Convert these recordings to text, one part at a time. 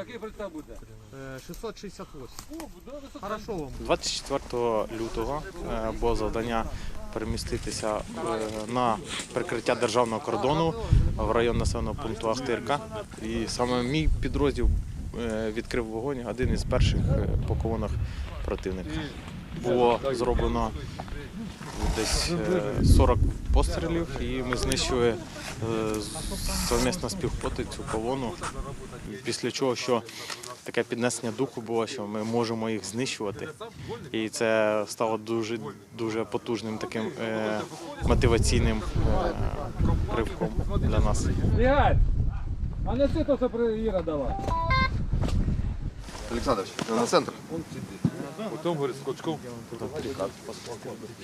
Який прицел буде? Е, 668. О, буде високо. Хорошо вам. 24 лютого е, було завдання переміститися е, на прикриття державного кордону в район населеного пункту Ахтирка. І саме мій підрозділ е, відкрив вогонь один із перших е, по колонах противника. Було зроблено десь е, 40 пострілів, і ми знищили е, совмісно з піхоти цю колону. Після чого що таке піднесення духу було, що ми можемо їх знищувати. І це стало дуже дуже потужним таким е, мотиваційним е, ривком для нас. А не це то, що про Іра давай. Олександрович, на центр. Потім, говорить, скочком.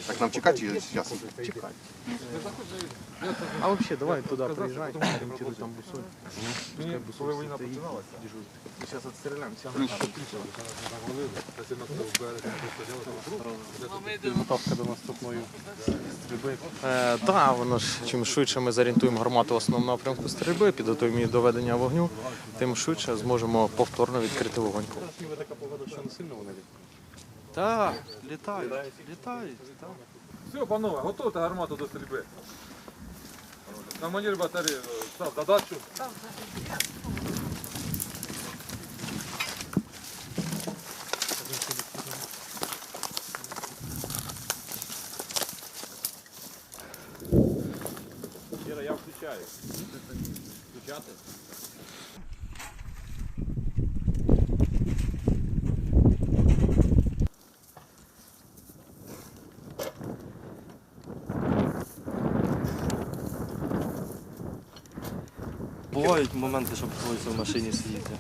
Так нам чекати чи зараз? А взагалі, давай туди приїжджай, орієнтируй там бусой. Пускай бусой Коли війна починалася, Зараз відстріляємося. Підготовка до наступної стрільби. Е, да, воно ж чим швидше ми зорієнтуємо гармату в основному напрямку стрільби, підготуємо її до ведення вогню, тим швидше зможемо повторно відкрити вогонь. Така погода, що не сильно вони Так, літають, літають. Все, панове, готуйте гармату до стрільби. На манір батареї став задачу. Іра, я включаю. Включати? Бувають моменти, що приходиться в машині сидіти.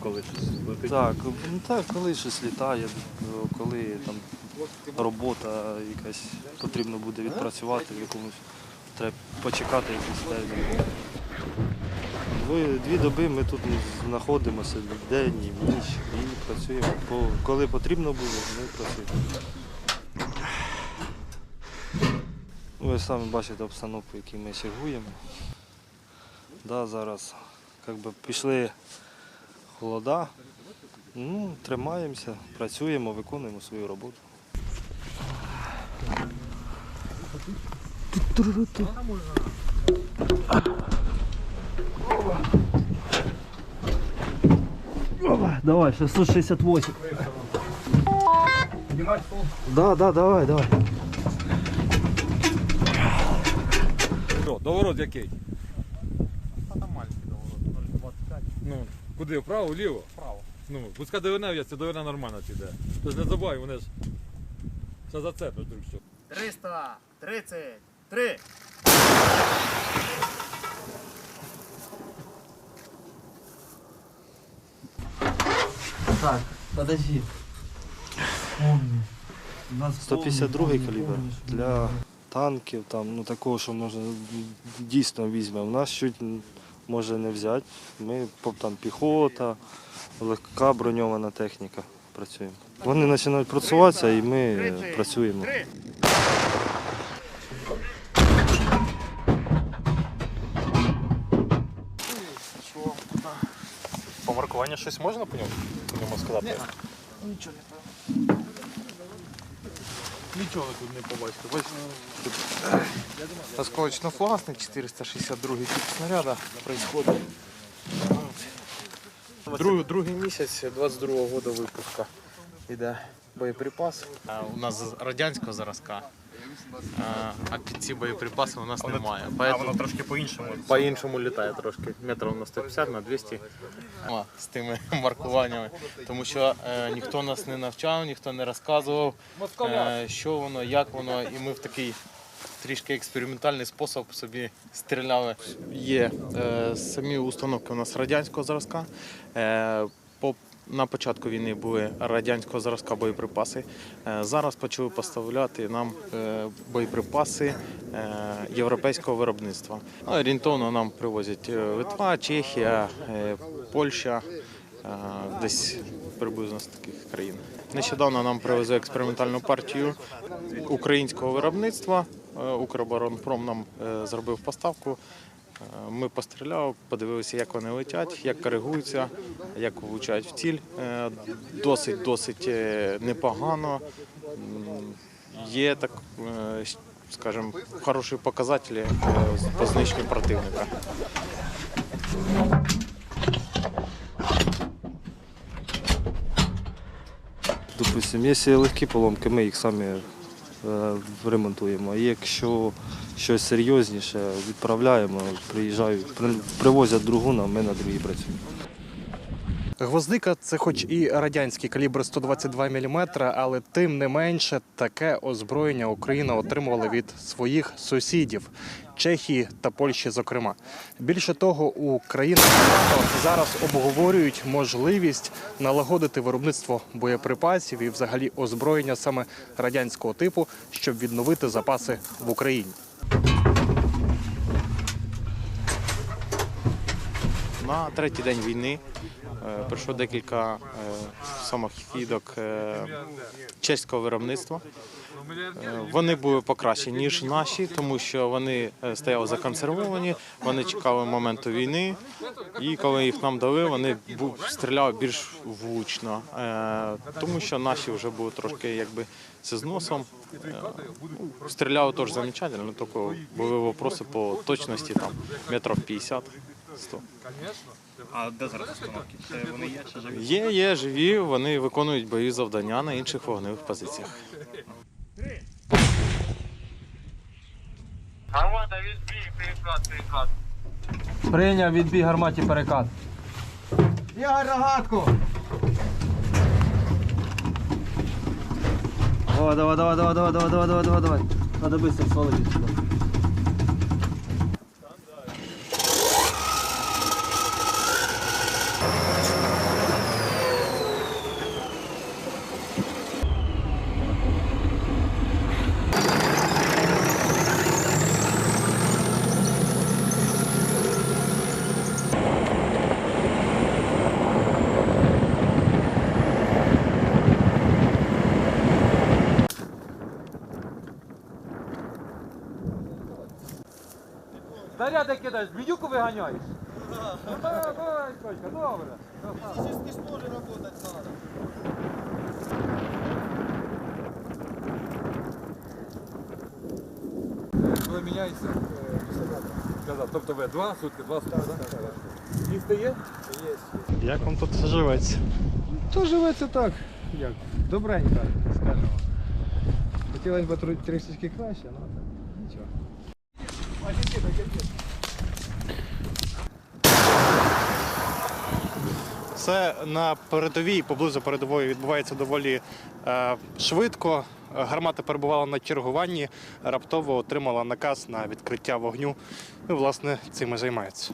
Коли щось летить. Так, ну так, коли щось літає, коли там робота якась потрібно буде відпрацювати в якомусь, треба почекати якийсь термін. Дві, дві доби ми тут знаходимося день і ніч і працюємо. Коли потрібно буде, ми працюємо. Ви самі бачите обстановку, в якій ми чергуємо. Да, зараз як би, пішли холода. Ну, тримаємося, працюємо, виконуємо свою роботу. Давай, 668. Да, да, давай, давай. Що, доворот який? Ну, куди? Вправо, вліво? Вправо. Ну, пускай доверне, я це доверне нормально піде. Тож не забувай, вони ж. Все за це, вдруг що. 333. Так, подожди. 152 калібр для танків, там, ну такого, що можна дійсно візьмемо. У нас чуть може не взяти. Ми там піхота, легка броньована техніка працюємо. Вони починають працюватися і ми працюємо. По маркуванню щось можна по ньому, сказати? Нічого не. Нічого тут не побачите. Бачите? Осколочно-фугасний 462 тип снаряда происходит. Другий, другий місяць 22-го року випуска іде боєприпас. У нас радянського зразка, а, під ці боєприпаси у нас немає. А Поэтому воно трошки по-іншому. по-іншому літає трошки. Метрів на 150, на 200 О, з тими маркуваннями. Тому що е, ніхто нас не навчав, ніхто не розказував, е, що воно, як воно, і ми в такий трішки експериментальний спосіб собі стріляли. Є е, самі установки у нас радянського зразка. Е, по на початку війни були радянського зразка боєприпаси. Е, Зараз почали поставляти нам е, боєприпаси е, європейського виробництва. Ну, Орієнтовно нам привозять Литва, Чехія, Польща, десь приблизно з таких країн. Нещодавно нам привезли експериментальну партію українського виробництва. Укроборонпром нам зробив поставку. Е, Ми постріляли, подивилися, як вони летять, як коригуються, як влучають в ціль. Е, Досить, досить е, непогано. Є так, скажімо, хороші показателі по знищенню противника. Допустимо, якщо легкі поломки, ми їх самі ремонтуємо. І якщо щось серйозніше, відправляємо, приїжджають, привозять другу, а ми на другій працюємо. Гвоздика це хоч і радянський калібр 122 мм, але тим не менше таке озброєння Україна отримувала від своїх сусідів Чехії та Польщі, зокрема. Більше того, у країнах зараз обговорюють можливість налагодити виробництво боєприпасів і взагалі озброєння саме радянського типу, щоб відновити запаси в Україні. На третій день війни е, прийшло декілька е, самохідок е, чеського виробництва. Вони були покращені, ніж наші, тому що вони стояли законсервовані, вони чекали моменту війни, і коли їх нам дали, вони стріляли більш влучно, тому що наші вже були трошки якби з зносом. Ну, Стріляли теж замечательно, тільки були вопроси по точності там метрів 50 100 А де зараз установки? Це вони є чи живі? Є, є живі, вони виконують бойові завдання на інших вогневих позиціях. Гармата відбій, переклад, переклад. Прийняв відбій гарматі перекат. Давай, давай, давай, давай, давай, давай, давай, давай, давай, давай. Надо быстро свалить Снаряди кидаєш, бідюку виганяєш. Ну, давай, давай, Колька, добре. Коли міняється, е, сказав, тобто ви два сутки, два сутки, так? Їсти є? Є. Як вам тут живеться? То живеться так, як, добренько, скажімо. Хотілося б тр- трішечки краще, але так, нічого. Це на передовій, поблизу передової відбувається доволі е, швидко. Гармата перебувала на чергуванні, раптово отримала наказ на відкриття вогню. Ну, власне, цим і займається.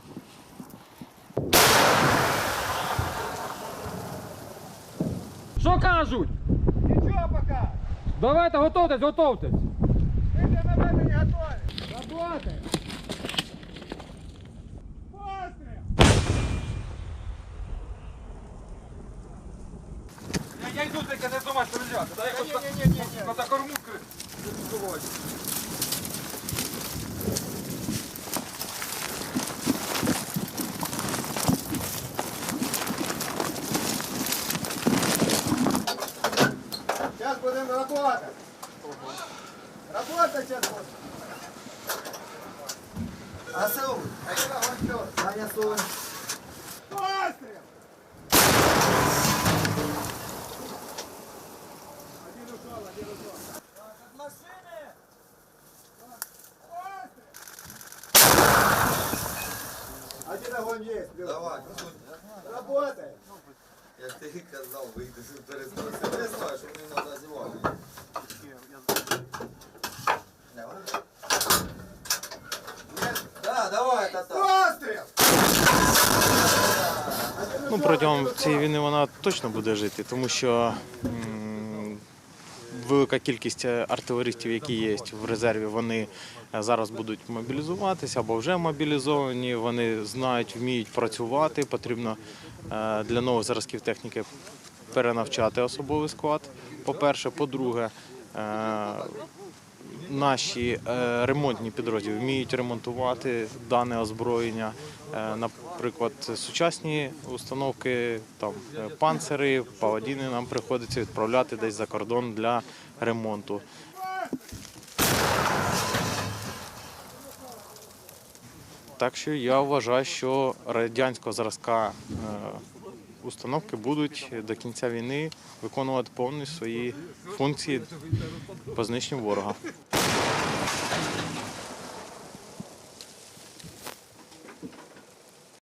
Що кажуть? Нічого поки. Давайте, готовтесь, готовтесь. Я иду, только это дома нельзя. Да, я просто... Не, не, не, не. Надо кормушку закупывать. Сейчас будем работать. Работать сейчас будем. Асу, а я вот все. Аня, стой. Пострел! Один огонь есть. Давай. Работай. Я ж тобі казав, вийди перестав. Перестав, щоб не треба зівати. Да, давай, тата. Пострел! Ну, протягом цієї війни вона точно буде жити, тому що м, велика кількість е, артилеристів, які є в резерві, вони е, зараз будуть мобілізуватися або вже мобілізовані. Вони знають, вміють працювати. Потрібно е, для нових зразків техніки перенавчати особовий склад. По-перше, по-друге, наші ремонтні підрозділи вміють ремонтувати дане озброєння. Наприклад, сучасні установки, там е, панцири, паладіни нам приходиться відправляти десь за кордон для ремонту. Так що я вважаю, що радянського зразка е, установки будуть до кінця війни виконувати повністю свої функції по знищенню ворога.